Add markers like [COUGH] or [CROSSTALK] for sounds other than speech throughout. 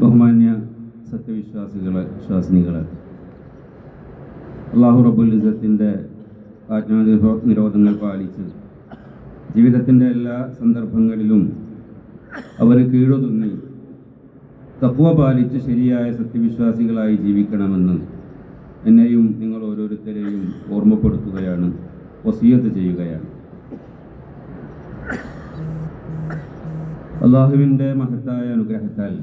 ബഹുമാന്യ സത്യവിശ്വാസികളെ വിശ്വാസിനികളെ. അള്ളാഹു റബുൽ ഇസത്തിന്റെ ആജ്ഞാ നിരോധങ്ങൾ പാലിച്ച് ജീവിതത്തിന്റെ എല്ലാ സന്ദർഭങ്ങളിലും അവന് കീഴുതുന്നി തക്കുവ പാലിച്ച് ശരിയായ സത്യവിശ്വാസികളായി ജീവിക്കണമെന്ന് എന്നെയും നിങ്ങൾ ഓരോരുത്തരെയും ഓർമ്മപ്പെടുത്തുകയാണ് വസീയത്ത് ചെയ്യുകയാണ്. അള്ളാഹുവിന്റെ മഹത്തായ അനുഗ്രഹത്താൽ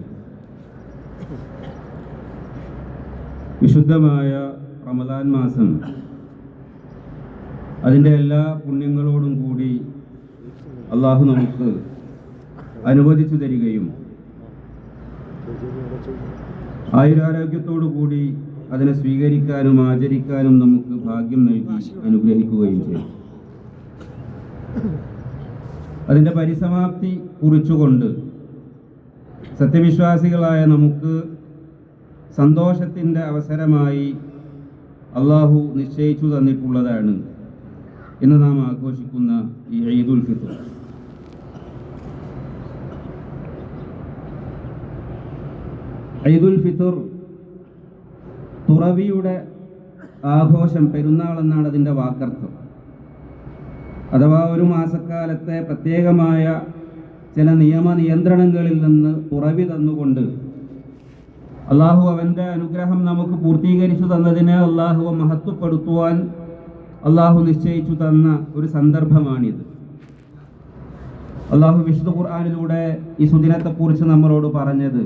വിശുദ്ധമായ റമദാൻ മാസം. അതിന്റെ എല്ലാ പുണ്യങ്ങളോടും കൂടി അള്ളാഹു നമുക്ക് അനുവദിച്ചു തരികയും ആയുരാരോഗ്യത്തോടു കൂടി അതിനെ സ്വീകരിക്കാനും ആചരിക്കാനും നമുക്ക് ഭാഗ്യം നൽകി അനുഗ്രഹിക്കുകയും ചെയ്യും. അതിന്റെ പരിസമാപ്തി കുറിച്ചുകൊണ്ട് സത്യവിശ്വാസികളായ നമുക്ക് സന്തോഷത്തിന്റെ അവസരമായി അള്ളാഹു നിശ്ചയിച്ചു തന്നിട്ടുള്ളതാണ് ഇന്ന് നാം ആഘോഷിക്കുന്ന ഈ ഈദുൽ ഫിത്തർ ഈദുൽ ഫിത്തർ തുറവിയുടെ ആഘോഷം പെരുന്നാൾ എന്നാണ് അതിന്റെ വാക്കർത്ഥം. അഥവാ ഒരു മാസക്കാലത്തെ പ്രത്യേകമായ ചില നിയമ നിയന്ത്രണങ്ങളിൽ നിന്ന് തുറവി തന്നുകൊണ്ട് അള്ളാഹു അവൻ്റെ അനുഗ്രഹം നമുക്ക് പൂർത്തീകരിച്ചു തന്നതിനെ അള്ളാഹുവെ മഹത്വപ്പെടുത്തുവാൻ അള്ളാഹു നിശ്ചയിച്ചു തന്ന ഒരു സന്ദർഭമാണിത് അള്ളാഹു വിശുദ്ധ ഖുർആാനിലൂടെ ഈ സുദിനത്തെക്കുറിച്ച് നമ്മളോട് പറഞ്ഞത്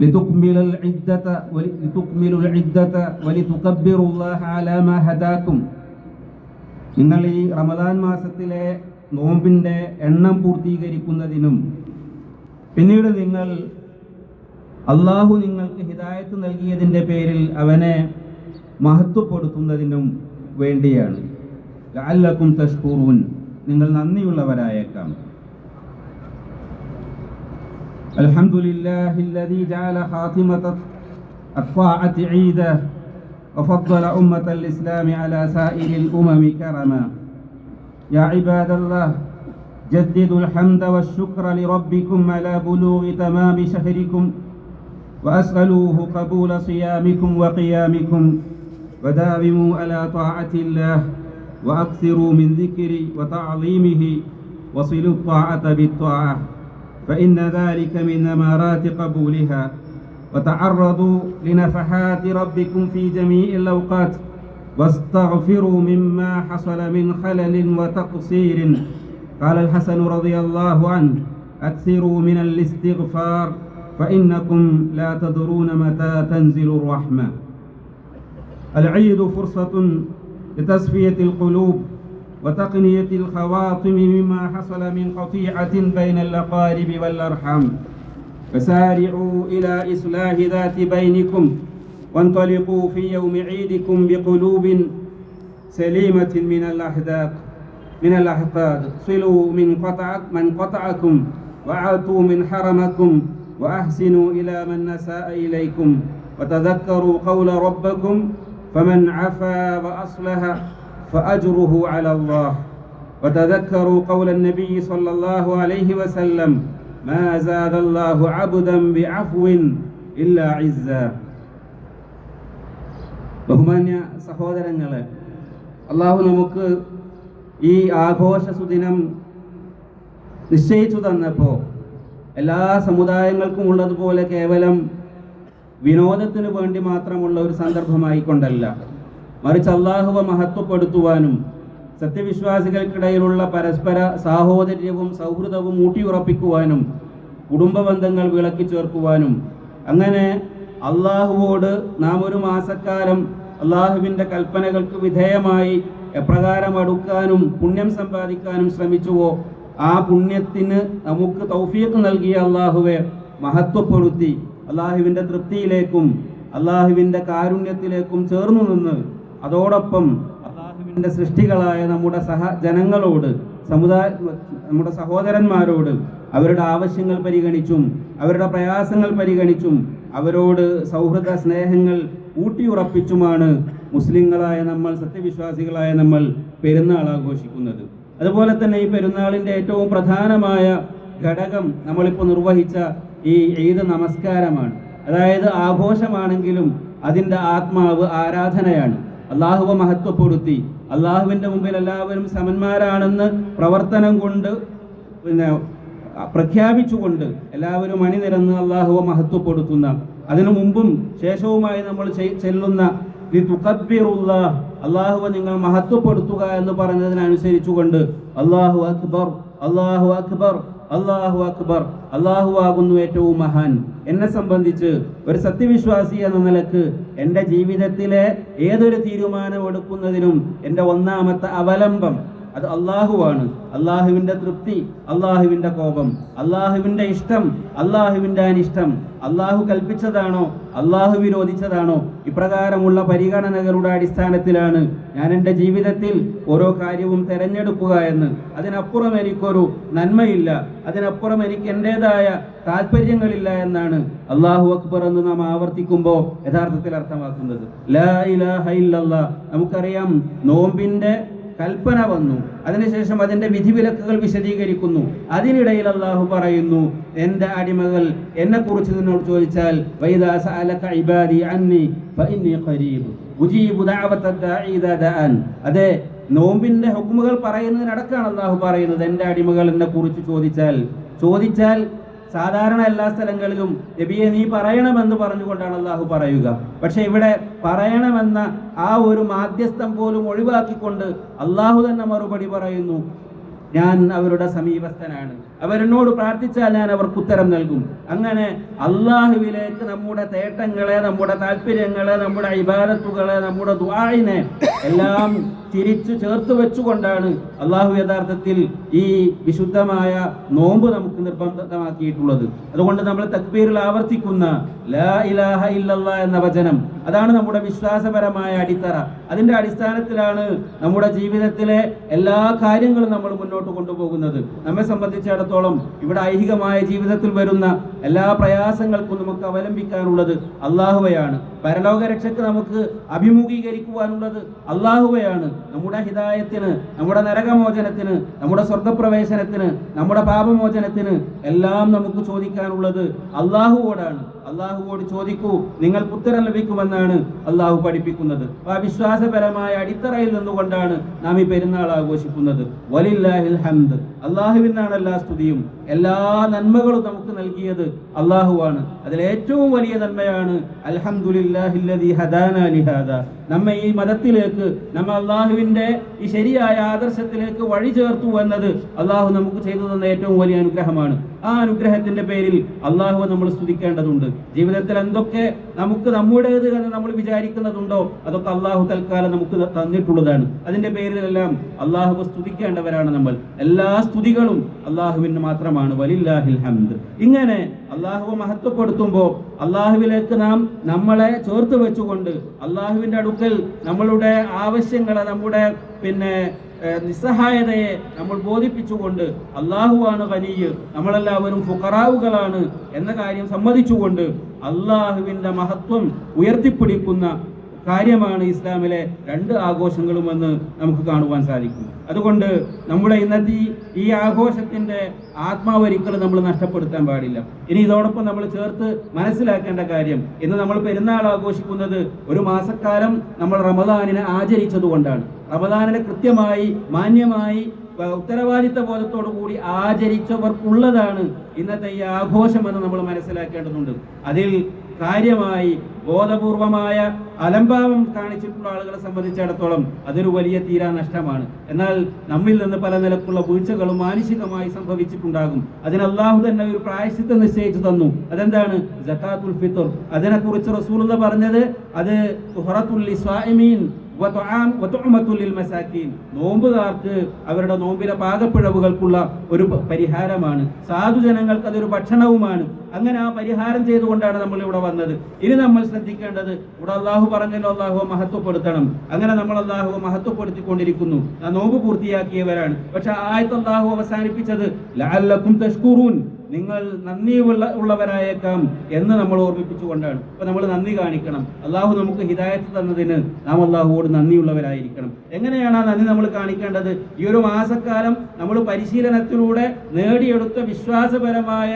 لتكمل العدة ولتكملوا العدة ولتكبروا الله على ما هداكم നിങ്ങൾ ഈ റമദാൻ മാസത്തിലെ നോമ്പിൻ്റെ എണ്ണം പൂർത്തീകരിക്കുന്നതിനും പിന്നീട് നിങ്ങൾ അള്ളാഹു നിങ്ങൾക്ക് ഹിദായത്ത് നൽകിയതിൻ്റെ പേരിൽ അവനെ മഹത്വപ്പെടുത്തുന്നതിനും വേണ്ടിയാണ് ലാലക്കും തഷ്കൂറൂൻ നിങ്ങൾ നന്ദിയുള്ളവരായേക്കാം الحمد لله الذي جعل خاتمة الطاعة عيدا وفضل أمة الإسلام على سائر الأمم كرما يا عباد الله جددوا الحمد والشكر لربكم على بلوغ تمام شهركم وأسألوه قبول صيامكم وقيامكم وداوموا على طاعة الله وأكثروا من ذكر وتعظيمه وصلوا الطاعة بالطاعة فإن ذلك من أمارات قبولها. وتعرضوا لنفحات ربكم في جميع الأوقات واستغفروا مما حصل من خلل وتقصير. قال الحسن رضي الله عنه أكثروا من الاستغفار فإنكم لا تدرون متى تنزل الرحمة. العيد فرصة لتصفية القلوب وتقنية الخواطم مما حصل من قطيعة بين الأقارب والأرحام. فسارعوا إلى إصلاح ذات بينكم وانطلقوا في يوم عيدكم بقلوب سليمة من الأحداق من الأحقاد. صلوا من قطع من قطعكم وعاتوا من حرمكم وأحسنوا إلى من أساء إليكم وتذكروا قول ربكم فمن عفا وأصلح فأجره على الله وتذكروا قول النبي صلى الله عليه وسلم ما زاد الله عبدا بعفو إلا عزا ബഹുമാന്യ സഹോദരങ്ങളെ അള്ളാഹു നമുക്ക് ഈ ആഘോഷ സുദിനം നിശ്ചയിച്ചു തന്നപ്പോൾ എല്ലാ സമുദായങ്ങൾക്കും ഉള്ളതുപോലെ കേവലം വിനോദത്തിന് വേണ്ടി മാത്രമുള്ള ഒരു സന്ദർഭമായിക്കൊണ്ടല്ല. മറിച്ച് അള്ളാഹുവ മഹത്വപ്പെടുത്തുവാനും സത്യവിശ്വാസികൾക്കിടയിലുള്ള പരസ്പര സാഹോദര്യവും സൗഹൃദവും ഊട്ടിയുറപ്പിക്കുവാനും കുടുംബ ബന്ധങ്ങൾ വിളക്കി ചേർക്കുവാനും അങ്ങനെ അള്ളാഹുവോട് നാം ഒരു മാസക്കാലം അള്ളാഹുവിന്റെ കൽപ്പനകൾക്ക് വിധേയമായി എപ്രകാരം അടുക്കാനും പുണ്യം സമ്പാദിക്കാനും ശ്രമിച്ചുവോ ആ പുണ്യത്തിന് നമുക്ക് തൗഫീഖ് നൽകിയ അള്ളാഹുവെ മഹത്വപ്പെടുത്തി. അള്ളാഹുവിന്റെ തൃപ്തിയിലേക്കും അള്ളാഹുവിന്റെ കാരുണ്യത്തിലേക്കും ചേർന്നു നിന്ന് അതോടൊപ്പം അള്ളാഹുവിന്റെ സൃഷ്ടികളായ നമ്മുടെ സഹ ജനങ്ങളോട് സമുദായ നമ്മുടെ സഹോദരന്മാരോട് അവരുടെ ആവശ്യങ്ങൾ പരിഗണിച്ചും അവരുടെ പ്രയാസങ്ങൾ പരിഗണിച്ചും അവരോട് സൗഹൃദ സ്നേഹങ്ങൾ ഊട്ടിയുറപ്പിച്ചുമാണ് മുസ്ലിങ്ങളായ നമ്മൾ സത്യവിശ്വാസികളായ നമ്മൾ പെരുന്നാൾ ആഘോഷിക്കുന്നത്. അതുപോലെ തന്നെ ഈ പെരുന്നാളിന്റെ ഏറ്റവും പ്രധാനമായ ഘടകം നമ്മളിപ്പോൾ നിർവഹിച്ച ഈ ഈദ് നമസ്കാരമാണ്. അതായത് ആഘോഷമാണെങ്കിലും അതിന്റെ ആത്മാവ് ആരാധനയാണ്. അള്ളാഹുവ മഹത്വപ്പെടുത്തി. അള്ളാഹുവിന്റെ മുമ്പിൽ എല്ലാവരും സമന്മാരാണെന്ന് പ്രവർത്തനം കൊണ്ട് പിന്നെ പ്രഖ്യാപിച്ചുകൊണ്ട് എല്ലാവരും അണിനിരന്ന് അള്ളാഹുവ മഹത്വപ്പെടുത്തുന്ന അതിനു മുമ്പും ശേഷവുമായി നമ്മൾ ചെല്ലുന്ന ഈ തുക്കബിറുള്ള അള്ളാഹുവെ നിങ്ങൾ മഹത്വപ്പെടുത്തുക എന്ന് പറഞ്ഞതിനനുസരിച്ചു കൊണ്ട് അള്ളാഹു അക്ബർ അള്ളാഹു അക്ബർ അള്ളാഹു അക്ബർ അള്ളാഹു ആകുന്നു ഏറ്റവും മഹാൻ. എന്നെ സംബന്ധിച്ച് ഒരു സത്യവിശ്വാസി എന്ന നിലയ്ക്ക് എന്റെ ജീവിതത്തിലെ ഏതൊരു തീരുമാനം എടുക്കുന്നതിനും എന്റെ ഒന്നാമത്തെ അവലംബം അത് അള്ളാഹുവാണ്. അള്ളാഹുവിന്റെ തൃപ്തി അള്ളാഹുവിന്റെ കോപം അള്ളാഹുവിന്റെ ഇഷ്ടം അള്ളാഹുവിന്റെ അനിഷ്ടം. അള്ളാഹു കൽപ്പിച്ചതാണോ അള്ളാഹു വിരോധിച്ചതാണോ? ഇപ്രകാരമുള്ള പരിഗണനകളുടെ അടിസ്ഥാനത്തിലാണ് ഞാൻ എന്റെ ജീവിതത്തിൽ ഓരോ കാര്യവും തിരഞ്ഞെടുക്കുക എന്ന്. അതിനപ്പുറം എനിക്കൊരു നന്മയില്ല. അതിനപ്പുറം എനിക്ക് എന്റെതായ താല്പര്യങ്ങളില്ല എന്നാണ് അള്ളാഹു അക്ബർ എന്ന് നാം ആവർത്തിക്കുമ്പോൾ യഥാർത്ഥത്തിൽ അർത്ഥമാക്കുന്നത്. നമുക്കറിയാം നോമ്പിന്റെ കൽപ്പന വന്നു. അതിനുശേഷം അതിന്റെ വിധിവിലക്കുകൾ വിശദീകരിക്കുന്നു. അതിനിടയിൽ അള്ളാഹു പറയുന്നു എന്റെ അടിമകൾ എന്നെക്കുറിച്ച് നിന്നോട് ചോദിച്ചാൽ അതെ നോമ്പിന്റെ ഹുക്കുമുകൾ പറയുന്നതിനടക്കാണ് അള്ളാഹു പറയുന്നത് എന്റെ അടിമകൾ എന്നെ കുറിച്ച് ചോദിച്ചാൽ. ചോദിച്ചാൽ സാധാരണ എല്ലാ സ്ഥലങ്ങളിലും നബിയെ നീ പറയണമെന്ന് പറഞ്ഞുകൊണ്ടാണ് അള്ളാഹു പറയുക. പക്ഷെ ഇവിടെ പറയണമെന്ന ആ ഒരു മാധ്യസ്ഥം പോലും ഒഴിവാക്കിക്കൊണ്ട് അള്ളാഹു തന്നെ മറുപടി പറയുന്നു. ഞാൻ അവരുടെ സമീപസ്ഥനാണ്. അവരെന്നോട് പ്രാർത്ഥിച്ചാൽ ഞാൻ അവർക്ക് ഉത്തരം നൽകും. അങ്ങനെ അള്ളാഹുവിലേക്ക് നമ്മുടെ തേട്ടങ്ങളെ നമ്മുടെ താല്പര്യങ്ങളെ നമ്മുടെ ഇബാദത്തുകളെ നമ്മുടെ ദുആഇനെ എല്ലാം തിരിച്ചു ചേർത്ത് വെച്ചുകൊണ്ടാണ് അള്ളാഹു യഥാർത്ഥത്തിൽ ഈ വിശുദ്ധമായ നോമ്പ് നമുക്ക് നിർബന്ധമാക്കിയിട്ടുള്ളത്. അതുകൊണ്ട് നമ്മൾ തക്ബീറിൽ ആവർത്തിക്കുന്ന ലാ ഇലാഹ ഇല്ലല്ല എന്ന വചനം അതാണ് നമ്മുടെ വിശ്വാസപരമായ അടിത്തറ. അതിന്റെ അടിസ്ഥാനത്തിലാണ് നമ്മുടെ ജീവിതത്തിലെ എല്ലാ കാര്യങ്ങളും നമ്മൾ മുന്നോട്ട് കൊണ്ടുപോകുന്നത്. നമ്മെ സംബന്ധിച്ചിടത്തോളം ഇവിടെ ഐഹികമായ ജീവിതത്തിൽ വരുന്ന എല്ലാ പ്രയാസങ്ങൾക്കും നമുക്ക് അവലംബിക്കാനുള്ളത് അള്ളാഹുവയാണ്. പരലോക രക്ഷയ്ക്ക് നമുക്ക് അഭിമുഖീകരിക്കുവാനുള്ളത് അള്ളാഹുവയാണ്. നമ്മുടെ ഹിതായത്തിന് നമ്മുടെ നരകമോചനത്തിന് നമ്മുടെ സ്വർഗപ്രവേശനത്തിന് നമ്മുടെ പാപമോചനത്തിന് എല്ലാം നമുക്ക് ചോദിക്കാനുള്ളത് അള്ളാഹുവോടാണ്. അള്ളാഹുവോട് ചോദിക്കൂ നിങ്ങൾ ഉത്തരം ലഭിക്കുമെന്നാണ് അള്ളാഹു പഠിപ്പിക്കുന്നത്. ആ വിശ്വാസപരമായ അടിത്തറയിൽ നിന്നുകൊണ്ടാണ് നാം ഈ പെരുന്നാൾ ആഘോഷിക്കുന്നത്. വലില്ലാഹിൽ ഹംദ്. അള്ളാഹുവിനാണ് എല്ലാ സ്തുതിയും. എല്ലാ നന്മകളും നമുക്ക് നൽകിയത് അള്ളാഹുവാണ്. അതിൽ ഏറ്റവും വലിയ നന്മയാണ് അലഹമുല്ലാഹില്ലാദ നമ്മെ ഈ മതത്തിലേക്ക് നമ്മ അള്ളാഹുവിന്റെ ഈ ശരിയായ ആദർശത്തിലേക്ക് വഴി ചേർത്തു എന്നത് അള്ളാഹു നമുക്ക് ചെയ്തു തന്ന ഏറ്റവും വലിയ അനുഗ്രഹമാണ്. ആ അനുഗ്രഹത്തിന്റെ പേരിൽ അള്ളാഹുവെ നമ്മൾ സ്തുതിക്കേണ്ടതുണ്ട്. ജീവിതത്തിൽ എന്തൊക്കെ നമുക്ക് നമ്മുടേത് എന്ന് നമ്മൾ വിചാരിക്കുന്നതുണ്ടോ അതൊക്കെ അള്ളാഹു തൽക്കാലം നമുക്ക് തന്നിട്ടുള്ളതാണ്. അതിന്റെ പേരിലെല്ലാം അള്ളാഹുവെ സ്തുതിക്കേണ്ടവരാണ് നമ്മൾ. എല്ലാ സ്തുതികളും അള്ളാഹുവിന് മാത്രമാണ്. വലില്ലാഹിൽ ഹംദ്. ഇങ്ങനെ അള്ളാഹുവ മഹത്വപ്പെടുത്തുമ്പോൾ അള്ളാഹുവിലേക്ക് നാം നമ്മളെ ചേർത്ത് വെച്ചുകൊണ്ട് അള്ളാഹുവിന്റെ അടുക്കൽ നമ്മളുടെ ആവശ്യങ്ങളെ നമ്മുടെ പിന്നെ നിസ്സഹായതയെ നമ്മൾ ബോധിപ്പിച്ചുകൊണ്ട് അള്ളാഹുവാണ് ഖനീയ് നമ്മളെല്ലാവരും ഫുഖറാവുകളാണ് എന്ന കാര്യം സമ്മതിച്ചുകൊണ്ട് അള്ളാഹുവിന്റെ മഹത്വം ഉയർത്തിപ്പിടിക്കുന്ന കാര്യമാണ് ഇസ്ലാമിലെ രണ്ട് ആഘോഷങ്ങളുമെന്ന് നമുക്ക് കാണുവാൻ സാധിക്കും. അതുകൊണ്ട് നമ്മുടെ ഇന്നത്തെ ഈ- ആഘോഷത്തിന്റെ ആത്മാവ് ഒരിക്കലും നമ്മൾ നഷ്ടപ്പെടുത്താൻ പാടില്ല. ഇനി ഇതോടൊപ്പം നമ്മൾ ചേർത്ത് മനസ്സിലാക്കേണ്ട കാര്യം ഇന്ന് നമ്മൾ പെരുന്നാൾ ആഘോഷിക്കുന്നത് ഒരു മാസക്കാലം നമ്മൾ റമദാനിനെ ആചരിച്ചതുകൊണ്ടാണ്. റമദാനിനെ കൃത്യമായി മാന്യമായി ഉത്തരവാദിത്ത ബോധത്തോടു കൂടി ആചരിച്ചവർക്കുള്ളതാണ് ഇന്നത്തെ ഈ ആഘോഷം എന്ന് നമ്മൾ മനസ്സിലാക്കേണ്ടതുണ്ട്. അതിൽ കാര്യമായി ബോധപൂർവമായ അലംഭാവം കാണിച്ചിട്ടുള്ള ആളുകളെ സംബന്ധിച്ചിടത്തോളം അതൊരു വലിയ തീരാ നഷ്ടമാണ്. എന്നാൽ നമ്മിൽ നിന്ന് പല നിലക്കുള്ള വീഴ്ചകളും മാനുഷികമായി സംഭവിച്ചിട്ടുണ്ടാകും. അതിന് തന്നെ ഒരു പ്രായശ്ചിത്തം നിശ്ചയിച്ചു തന്നു. അതെന്താണ്? ജക്കാത്തുൽ ഫിത്തർ അതിനെക്കുറിച്ച് റസൂലുള്ള പറഞ്ഞത് അത് മസാക്കീൻ. നോമ്പുകാർക്ക് അവരുടെ നോമ്പിലെ പാകപ്പിഴവുകൾക്കുള്ള ഒരു പരിഹാരമാണ്. സാധുജനങ്ങൾക്ക് അതൊരു ഭക്ഷണവുമാണ്. അങ്ങനെ ആ പരിഹാരം ചെയ്തുകൊണ്ടാണ് നമ്മൾ ഇവിടെ വന്നത്. ഇനി നമ്മൾ ശ്രദ്ധിക്കേണ്ടത് ഇവിടെ അള്ളാഹു പറഞ്ഞല്ലോ അള്ളാഹു മഹത്വപ്പെടുത്തണം. അങ്ങനെ നമ്മൾ അള്ളാഹു മഹത്വപ്പെടുത്തിക്കൊണ്ടിരിക്കുന്നു. ആ നോമ്പ് പൂർത്തിയാക്കിയവരാണ്. പക്ഷെ ആയത്ത് അള്ളാഹു അവസാനിപ്പിച്ചത് ലഅല്ലക്കും തഷ്കുറൂൻ. നിങ്ങൾ നന്ദി ഉള്ള ഉള്ളവരായേക്കാം എന്ന് നമ്മൾ ഓർമ്മിപ്പിച്ചുകൊണ്ടാണ്. അപ്പൊ നമ്മൾ നന്ദി കാണിക്കണം. അള്ളാഹു നമുക്ക് ഹിദായത്ത് തന്നതിന് നാം അള്ളാഹുവോട് നന്ദിയുള്ളവരായിരിക്കണം എങ്ങനെയാണ് ആ നന്ദി നമ്മൾ കാണിക്കേണ്ടത്? ഈ ഒരു മാസക്കാലം നമ്മൾ പരിശീലനത്തിലൂടെ നേടിയെടുത്ത വിശ്വാസപരമായ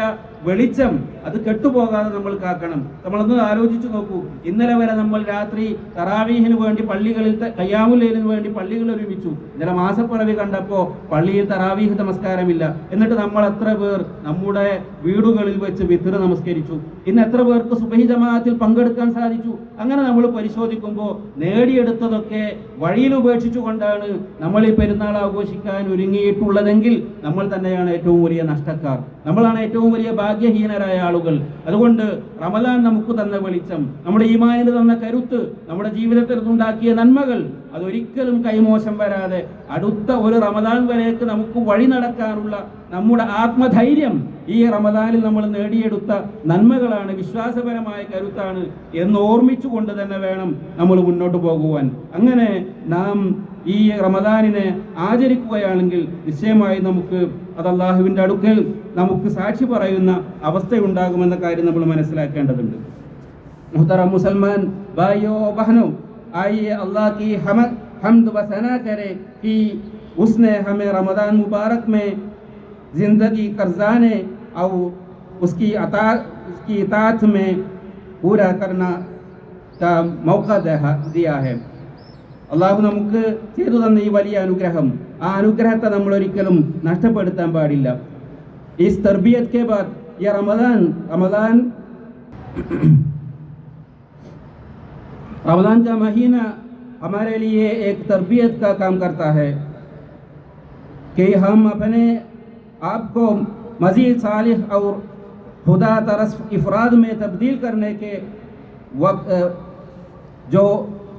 വെളിച്ചം അത് കെട്ടുപോകാതെ നമ്മൾ കാക്കണം. നമ്മളൊന്ന് ആലോചിച്ചു നോക്കൂ. ഇന്നലെ വരെ നമ്മൾ രാത്രി തറാവീഹിന് വേണ്ടി പള്ളികളിൽ കയ്യാമുലേലിന് വേണ്ടി പള്ളികൾ ഒരുമിച്ചു. ഇന്നലെ മാസപ്പിറവി കണ്ടപ്പോൾ പള്ളിയിൽ തറാവീഹ് നമസ്കാരമില്ല. എന്നിട്ട് നമ്മൾ എത്ര പേർ നമ്മുടെ വീടുകളിൽ വെച്ച് വിത്തിറ് നമസ്കരിച്ചു. ഇന്ന് എത്ര പേർക്ക് സുബഹി ജമാഅത്തിൽ പങ്കെടുക്കാൻ സാധിച്ചു? അങ്ങനെ നമ്മൾ പരിശോധിക്കുമ്പോൾ നേടിയെടുത്തതൊക്കെ വഴിയിൽ ഉപേക്ഷിച്ചുകൊണ്ടാണ് നമ്മൾ ഈ പെരുന്നാൾ ആഘോഷിക്കാൻ ഒരുങ്ങിയിട്ടുള്ളതെങ്കിൽ നമ്മൾ തന്നെയാണ് ഏറ്റവും വലിയ നഷ്ടക്കാർ. നമ്മളാണ് ഏറ്റവും വലിയ ഭാഗ്യഹീനരായ ആളുകൾ. അതുകൊണ്ട് റമദാൻ നമുക്ക് തന്ന വെളിച്ചം നമ്മുടെ ഈമാനിന് തന്ന കരുത്ത് നമ്മുടെ ജീവിതത്തിൽ ഉണ്ടാക്കിയ നന്മകൾ അതൊരിക്കലും കൈമോശം വരാതെ അടുത്ത ഒരു റമദാൻ വരേക്ക് നമുക്ക് വഴി നടക്കാനുള്ള നമ്മുടെ ആത്മധൈര്യം ഈ റമദാനിൽ നമ്മൾ നേടിയെടുത്ത നന്മകളാണ് വിശ്വാസപരമായ കരുത്താണ് എന്ന് ഓർമ്മിച്ചുകൊണ്ട് തന്നെ വേണം നമ്മൾ മുന്നോട്ട് പോകുവാൻ. അങ്ങനെ നാം ഈ റമദാനിനെ ആചരിക്കുകയാണെങ്കിൽ നിശ്ചയമായി നമുക്ക് അത് അള്ളാഹുവിന്റെ അടുക്കൽ നമുക്ക് സാക്ഷി പറയുന്ന അവസ്ഥയുണ്ടാകുമെന്ന കാര്യം നമ്മൾ മനസ്സിലാക്കേണ്ടതുണ്ട്. മുഹത്തറ മുസൽമാൻ ഭായിയോ ബഹനോ ആയി അള്ളാഹ് ഹമദ് ഹമ ഹംദ് വസന കരെ കി ഉസ്നെ ഹമെ റമദാൻ മുബാറക് മേ ജിന്ദഗി കർസാനെ ഔ ഉസ്കി അതാ ഉസ്കി ഇതാത്ത് മേ പൂരാ കർണ കാ മൗക്ക ദിയാ ഹെ. അള്ളാഹു നമുക്ക് ചെയ്തു തന്ന ഈ വലിയ അനുഗ്രഹം ആ അനുഗ്രഹത്തെ നമ്മൾ ഒരിക്കലും നഷ്ടപ്പെടുത്താൻ പാടില്ല. اس تربیت کے بعد یہ رمضان رمضان [CLEARS THROAT] رمضان کا مہینہ ہمارے لیے ایک تربیت کا کام کرتا ہے کہ ہم اپنے آپ کو مزید صالح اور خدا ترس افراد میں تبدیل کرنے کے وقت جو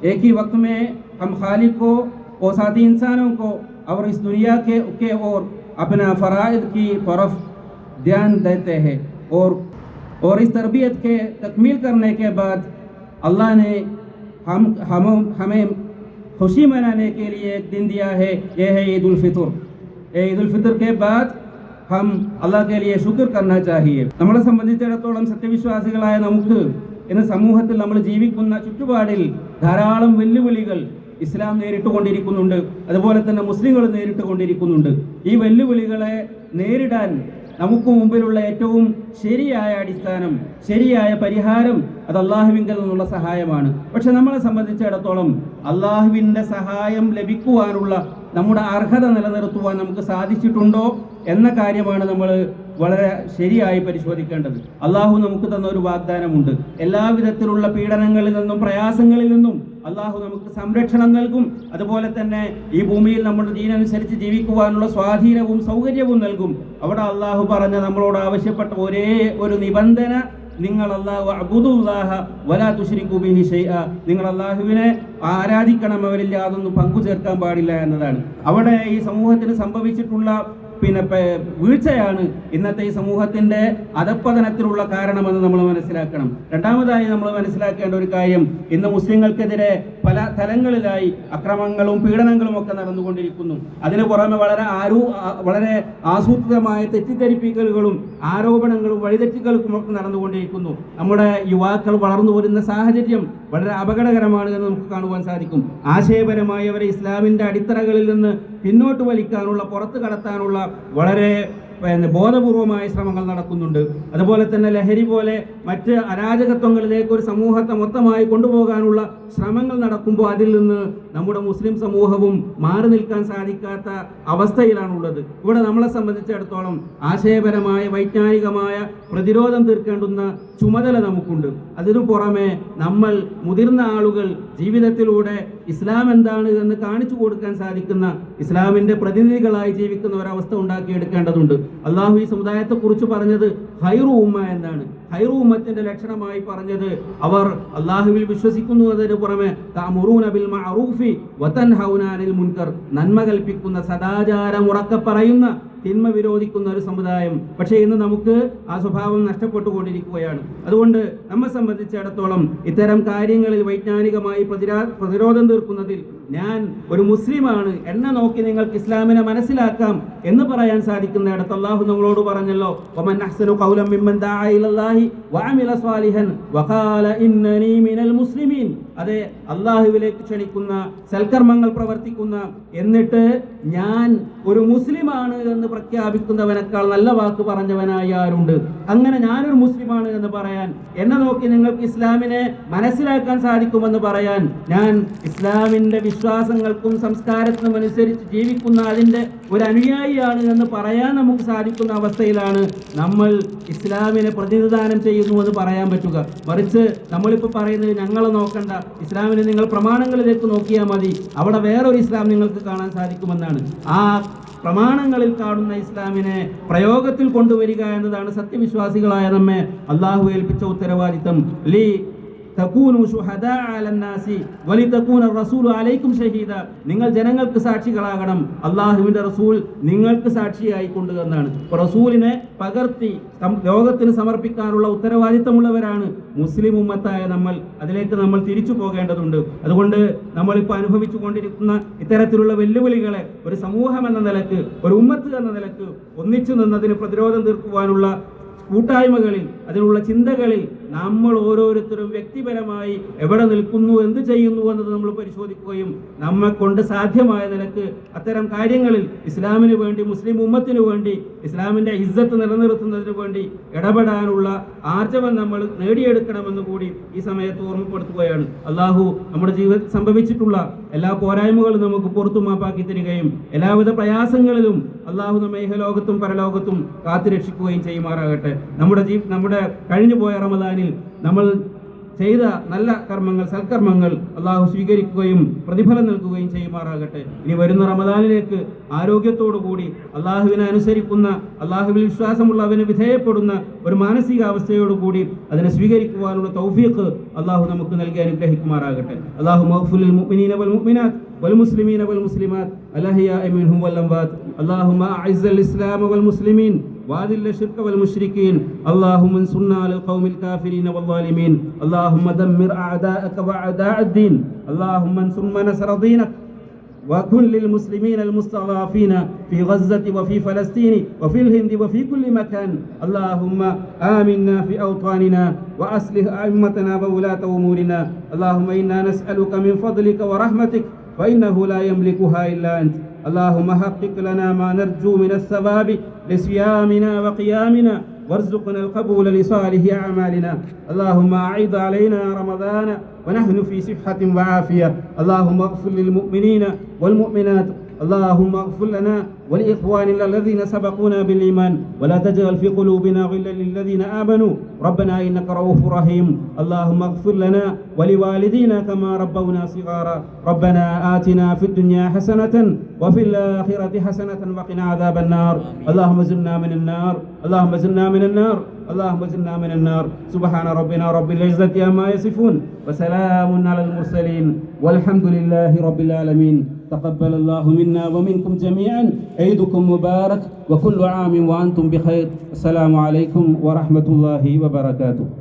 ایک ہی وقت میں ہم خالق کو اور ساتھی انسانوں کو اور اس دنیا کے اور अपना फ़राइद की तरफ ध्यान देते हैं और और इस तरबियत के तकमील करने के बाद अल्लाह ने हम हम हमें खुशी मनाने के लिए एक दिन दिया है यह है ईद उल फितर ये ईद उल फितर के बाद ഹം അള്ളാഹ് കേലിയെ ശുക്ർ കർണ ചാഹിയെ നമ്മളെ സംബന്ധിച്ചിടത്തോളം സത്യവിശ്വാസികളായ നമുക്ക് ഇന്ന് സമൂഹത്തിൽ നമ്മൾ ജീവിക്കുന്ന ചുറ്റുപാടിൽ ധാരാളം വെല്ലുവിളികൾ ഇസ്ലാം നേരിട്ടുകൊണ്ടിരിക്കുന്നുണ്ട്. അതുപോലെ തന്നെ മുസ്ലിങ്ങൾ നേരിട്ടുകൊണ്ടിരിക്കുന്നുണ്ട്. ഈ വെല്ലുവിളികളെ നേരിടാൻ നമുക്ക് മുമ്പിലുള്ള ഏറ്റവും ശരിയായ അടിസ്ഥാനം ശരിയായ പരിഹാരം അത് അള്ളാഹുവിങ്കിൽ നിന്നുള്ള സഹായമാണ്. പക്ഷെ നമ്മളെ സംബന്ധിച്ചിടത്തോളം അള്ളാഹുവിന്റെ സഹായം ലഭിക്കുവാനുള്ള നമ്മുടെ അർഹത നിലനിർത്തുവാൻ നമുക്ക് സാധിച്ചിട്ടുണ്ടോ എന്ന കാര്യമാണ് നമ്മൾ വളരെ ശരിയായി പരിശോധിക്കേണ്ടത്. അള്ളാഹു നമുക്ക് തന്ന ഒരു വാഗ്ദാനമുണ്ട്. എല്ലാവിധത്തിലുള്ള പീഡനങ്ങളിൽ നിന്നും പ്രയാസങ്ങളിൽ നിന്നും അള്ളാഹു നമുക്ക് സംരക്ഷണം നൽകും. അതുപോലെ തന്നെ ഈ ഭൂമിയിൽ നമ്മുടെ ദീനനുസരിച്ച് ജീവിക്കുവാനുള്ള സ്വാധീനവും സൗകര്യവും നൽകും. അവിടെ അള്ളാഹു പറഞ്ഞ നമ്മളോട് ആവശ്യപ്പെട്ട ഒരേ ഒരു നിബന്ധന നിങ്ങൾ അള്ളാഹു അബുദുല്ലാഹ വലാ തുശ്രിക്കു ബിഹി നിങ്ങൾ അള്ളാഹുവിനെ ആരാധിക്കണം അവരില്ലാതൊന്നും പങ്കുചേർക്കാൻ പങ്കു ചേർക്കാൻ പാടില്ല എന്നതാണ്. അവിടെ ഈ സമൂഹത്തിന് സംഭവിച്ചിട്ടുള്ള പിന്നെ വീഴ്ചയാണ് ഇന്നത്തെ ഈ സമൂഹത്തിന്റെ അധപ്പതനത്തിനുള്ള കാരണമെന്ന് നമ്മൾ മനസ്സിലാക്കണം. രണ്ടാമതായി നമ്മൾ മനസ്സിലാക്കേണ്ട ഒരു കാര്യം ഇന്ന് മുസ്ലിങ്ങൾക്കെതിരെ പല തലങ്ങളിലായി അക്രമങ്ങളും പീഡനങ്ങളും ഒക്കെ നടന്നുകൊണ്ടിരിക്കുന്നു. അതിന് പുറമെ വളരെ ആരോ വളരെ ആസൂത്രിതമായ തെറ്റിദ്ധരിപ്പിക്കലുകളും ആരോപണങ്ങളും വഴിതെറ്റിക്കലുകളും ഒക്കെ നടന്നുകൊണ്ടിരിക്കുന്നു. നമ്മുടെ യുവാക്കൾ വളർന്നു വരുന്ന സാഹചര്യം വളരെ അപകടകരമാണ് എന്ന് നമുക്ക് കാണുവാൻ സാധിക്കും. ആശയപരമായി അവരെ ഇസ്ലാമിന്റെ അടിത്തറകളിൽ നിന്ന് പിന്നോട്ട് വലിക്കാനുള്ള പുറത്തു കടത്താനുള്ള വളരെ ബോധപൂർവമായ ശ്രമങ്ങൾ നടക്കുന്നുണ്ട്. അതുപോലെ തന്നെ ലഹരി പോലെ മറ്റ് അരാജകത്വങ്ങളിലേക്ക് ഒരു സമൂഹത്തെ മൊത്തമായി കൊണ്ടുപോകാനുള്ള ശ്രമങ്ങൾ നടക്കുമ്പോൾ അതിൽ നിന്ന് നമ്മുടെ മുസ്ലിം സമൂഹവും മാറി നിൽക്കാൻ സാധിക്കാത്ത അവസ്ഥയിലാണുള്ളത്. ഇവിടെ നമ്മളെ സംബന്ധിച്ചിടത്തോളം ആശയപരമായ വൈജ്ഞാനികമായ പ്രതിരോധം തീർക്കേണ്ടുന്ന ചുമതല നമുക്കുണ്ട്. അതിനു പുറമെ നമ്മൾ മുതിർന്ന ആളുകൾ ജീവിതത്തിലൂടെ ഇസ്ലാം എന്താണ് എന്ന് കാണിച്ചു കൊടുക്കാൻ സാധിക്കുന്ന ഇസ്ലാമിന്റെ പ്രതിനിധികളായി ജീവിക്കുന്ന ഒരവസ്ഥ ഉണ്ടാക്കിയെടുക്കേണ്ടതുണ്ട്. അള്ളാഹു ഈ സമുദായത്തെ കുറിച്ച് പറഞ്ഞത് ഹൈറു ഉമ്മ എന്നാണ്. ഹൈറു ഉമ്മത്തിന്റെ ലക്ഷണമായി പറഞ്ഞത് അവർ അള്ളാഹുവിൽ വിശ്വസിക്കുന്നു അതിന് പുറമെ ബിൽ മഅറൂഫി മുൻകർ നന്മ കൽപ്പിക്കുന്ന സദാചാരം ഉറക്കെ പറയുന്ന തിന്മ വിരോധിക്കുന്ന ഒരു സമുദായം. പക്ഷേ ഇന്ന് നമുക്ക് ആ സ്വഭാവം നഷ്ടപ്പെട്ടുകൊണ്ടിരിക്കുകയാണ്. അതുകൊണ്ട് നമ്മെ സംബന്ധിച്ചിടത്തോളം ഇത്തരം കാര്യങ്ങളിൽ വൈജ്ഞാനികമായി പ്രതിരാ പ്രതിരോധം തീർക്കുന്നതിൽ ഞാൻ ഒരു മുസ്ലിമാണ്. എന്നെ നോക്കി നിങ്ങൾക്ക് ഇസ്ലാമിനെ മനസ്സിലാക്കാം എന്ന് പറയാൻ സാധിക്കുന്ന ഇടത്ത് അള്ളാഹു നമ്മളോട് പറഞ്ഞല്ലോ "വമൻ അഹ്സനു ഖൗലൻ മിമ്മൻ ദാഅ وعمل صالحا وقال إنني من المسلمين. അതെ അള്ളാഹുവിലേക്ക് ക്ഷണിക്കുന്ന സൽക്കർമ്മങ്ങൾ പ്രവർത്തിക്കുന്ന എന്നിട്ട് ഞാൻ ഒരു മുസ്ലിമാണ് എന്ന് പ്രഖ്യാപിക്കുന്നവനേക്കാൾ നല്ല വാക്ക് പറഞ്ഞവനായി ആരുണ്ട്? അങ്ങനെ ഞാനൊരു മുസ്ലിമാണ് എന്ന് പറയാൻ എന്നെ നോക്കി നിങ്ങൾക്ക് ഇസ്ലാമിനെ മനസ്സിലാക്കാൻ സാധിക്കുമെന്ന് പറയാൻ ഞാൻ ഇസ്ലാമിന്റെ വിശ്വാസങ്ങൾക്കും സംസ്കാരത്തിനും അനുസരിച്ച് ജീവിക്കുന്ന അതിന്റെ ഒരു അനുയായിയാണ് എന്ന് പറയാൻ നമുക്ക് സാധിക്കുന്ന അവസ്ഥയിലാണ് നമ്മൾ ഇസ്ലാമിനെ പ്രതിനിധാനം ചെയ്യുന്നു എന്ന് പറയാൻ പറ്റുക. മറിച്ച് നമ്മളിപ്പോൾ പറയുന്നത് ഞങ്ങളെ നോക്കണ്ട ഇസ്ലാമിനെ നിങ്ങൾ പ്രമാണങ്ങളിലേക്ക് നോക്കിയാൽ മതി. അവിടെ വേറൊരു ഇസ്ലാം നിങ്ങൾക്ക് കാണാൻ സാധിക്കുമെന്നാണ്. ആ പ്രമാണങ്ങളിൽ കാണുന്ന ഇസ്ലാമിനെ പ്രയോഗത്തിൽ കൊണ്ടുവരിക എന്നതാണ് സത്യവിശ്വാസികളായ നമ്മെ അള്ളാഹു ഏൽപ്പിച്ച ഉത്തരവാദിത്തം. ലീ തകൂനു ശുഹദാ അലന്നാസി വലിതകൂന റസൂലു അലൈക്കും ഷഹീദ. നിങ്ങൾ ജനങ്ങൾക്ക് സാക്ഷികളാകണം. അള്ളാഹുവിന്റെ റസൂൽ നിങ്ങൾക്ക് സാക്ഷിയായി കൊണ്ടുവന്നാണ് റസൂലിനെ പകർത്തി ലോകത്തിന് സമർപ്പിക്കാനുള്ള ഉത്തരവാദിത്തമുള്ളവരാണ് മുസ്ലിം ഉമ്മത്തായ നമ്മൾ. അതിലേക്ക് നമ്മൾ തിരിച്ചു പോകേണ്ടതുണ്ട്. അതുകൊണ്ട് നമ്മളിപ്പോൾ അനുഭവിച്ചു കൊണ്ടിരിക്കുന്ന ഇത്തരത്തിലുള്ള വെല്ലുവിളികളെ ഒരു സമൂഹം എന്ന നിലയ്ക്ക് ഒരു ഉമ്മത്ത് എന്ന നിലയ്ക്ക് ഒന്നിച്ചു നിന്നതിന് പ്രതിരോധം തീർക്കുവാനുള്ള കൂട്ടായ്മകളിൽ അതിനുള്ള ചിന്തകളിൽ നമ്മൾ ഓരോരുത്തരും വ്യക്തിപരമായി എവിടെ നിൽക്കുന്നു എന്ത് ചെയ്യുന്നു എന്നത് നമ്മൾ പരിശോധിക്കുകയും നമ്മെ കൊണ്ട് സാധ്യമായ നിലയ്ക്ക് അത്തരം കാര്യങ്ങളിൽ ഇസ്ലാമിന് വേണ്ടി മുസ്ലിം ഉമ്മത്തിന് വേണ്ടി ഇസ്ലാമിന്റെ ഇസ്സത്ത് നിലനിർത്തുന്നതിന് വേണ്ടി ഇടപെടാനുള്ള ആർജവം നമ്മൾ നേടിയെടുക്കണമെന്ന് കൂടി ഈ സമയത്ത് ഓർമ്മപ്പെടുത്തുകയാണ്. അള്ളാഹു നമ്മുടെ ജീവിതത്തിൽ സംഭവിച്ചിട്ടുള്ള എല്ലാ പോരായ്മകളും നമുക്ക് പുറത്തു മാപ്പാക്കി തരികയും എല്ലാവിധ പ്രയാസങ്ങളിലും അള്ളാഹു നമ്മെ ഇഹലോകത്തും പരലോകത്തും കാത്തുരക്ഷിക്കുകയും ചെയ്യുമാറാകട്ടെ. നമ്മുടെ ജീ നമ്മുടെ കഴിഞ്ഞു പോയ റമദാനിൽ നമ്മൾ ചെയ്ത നല്ല കർമ്മങ്ങൾ സൽക്കർമ്മങ്ങൾ അള്ളാഹു സ്വീകരിക്കുകയും പ്രതിഫലം നൽകുകയും ചെയ്യുമാറാകട്ടെ ഇനി വരുന്ന റമദാനിലേക്ക് ആരോഗ്യത്തോടു കൂടി അള്ളാഹുവിനെ അനുസരിക്കുന്ന അള്ളാഹുവിൽ വിശ്വാസമുള്ളവന് വിധേയപ്പെടുന്ന ഒരു മാനസികാവസ്ഥയോടുകൂടി അതിനെ സ്വീകരിക്കുവാനുള്ള തൗഫീഖ് അള്ളാഹു നമുക്ക് നൽകി അനുഗ്രഹിക്കുമാറാകട്ടെ അള്ളാഹു മഹഫുൽ മുഅ്മിനീന വൽ മുഅ്മിനാത്ത് والمسلمين والمسلمات الأحياء منهم والأموات اللهم أعز الإسلام والمسلمين وأذل الشرك والمشركين. اللهم انصرنا على القوم الكافرين والظالمين. اللهم دمر أعداءك وأعداء الدين. اللهم انصر من نصر دينك وكن للمسلمين المستضعفين في غزة وفي فلسطين وفي الهند وفي كل مكان. اللهم آمنا في أوطاننا وأصلح أئمتنا وولاة أمورنا. اللهم إنا نسألك من فضلك ورحمتك فإنه لا يملكها إلا أنت. اللهم حقق لنا ما نرجو من الثواب لصيامنا وقيامنا وارزقنا القبول لصالح أعمالنا. اللهم أعيد علينا رمضان ونحن في صحة وعافية. اللهم اغفر للمؤمنين والمؤمنات اللهم اغفر لنا ولإخواننا الذين سبقونا بالإيمان ولا تجعل في قلوبنا غلا للذين آمنوا. ربنا إنك رؤوف رحيم. اللهم اغفر لنا ولوالدينا كما ربونا صغارا. ربنا آتنا في الدنيا حسنة وفي الآخرة حسنة وقنا عذاب النار. اللهم زلنا من النار. اللهم زلنا من النار. اللهم زلنا من النار. سبحان ربنا رب العزة عما يصفون وسلام على المرسلين والحمد لله رب العالمين. تقبل الله منا ومنكم جميعا. عيدكم مبارك وكل عام وأنتم بخير. السلام عليكم ورحمة الله وبركاته.